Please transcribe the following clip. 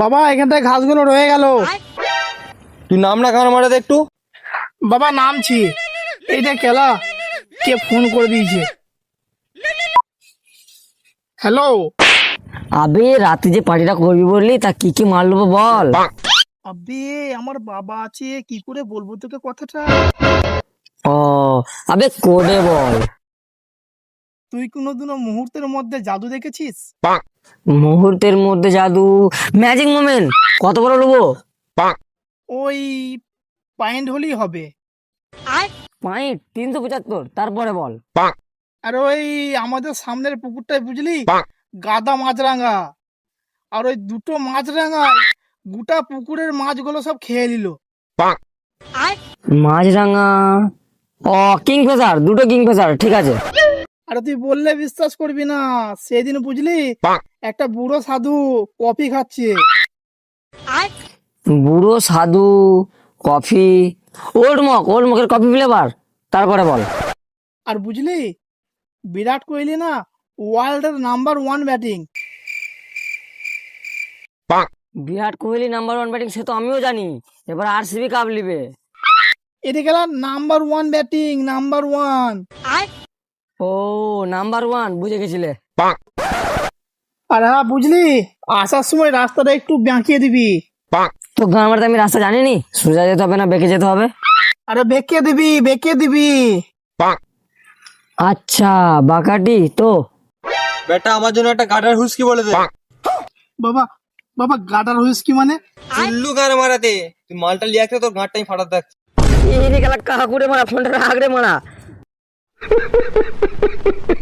বাবা এখানটায় ঘাসগুলো রয়ে গেল। তুই নাম না খান মারাতে একটু। বাবা নামছি। এইটা কেলা কে ফোন করে দিয়েছে। হ্যালো আবে রাতে যে পার্টিটা করবি বললি তা কি কি মারলো বল। আবে আমার বাবা আছে কি করে বলব তোকে কথাটা? ও আবে কোডে বল। তুই কোনোদিনও মুহূর্তের মধ্যে জাদু দেখেছিস? মুহূর্তের মধ্যে জাদু। ম্যাজিক মোমেন্ট কত বড় নেব ওই পয়েন্ট হলেই হবে। পয়েন্ট তিনশো পঁচাত্তর। তারপরে বল। আর ওই আমাদের সামনের পুকুরটায় বুঝলি? গাদা মাছরাঙা। আর ওই দুটো মাছরাঙায় গোটা পুকুরের মাছগুলো সব খেয়ে নিল। মাছরাঙা। ও কিংফিশার। দুটো কিংফিশার। ঠিক আছে। আর তুই বললে বিশ্বাস করবি না সেদিন বুঝলি? একটা বুড়ো সাধু কফি খাচ্ছে। বুড়ো সাধু কফি ওল্ড মকের কফি ফ্লেভার তারপরে বল। আর বুঝলি? বিরাট কোহলি না ওয়ার্ল্ডের number one batting Virat Kohli number one batting সে তো আমিও জানি। এবার আর সিবি কাপ নিবে। এটা গেল number one batting number one number one বুঝে গেছিলে? আর হ্যাঁ বুঝলি। আসার সময় রাস্তাটা একটু বাঁকিয়ে দিবি। তো গান মারতে আমি রাস্তা জানিনি? সোজা যেতে হবে না বেঁকে যেতে হবে? আরে বেঁকে দিবি বেঁকে দিবি। আচ্ছা বাকাটি তো। বেটা আমার জন্য একটা গাডার হুসকি বলে দে। বাবা বাবা গাটার হুইস্কি মানে? চুল্লু গান মারাতে। তুই মালটা লিয়ে আসতে তোর গাঁটটাই ফাটাতে থাকছে। এই রে গেলা কাহা করে মারা ফোনটা আগড়ে মারা।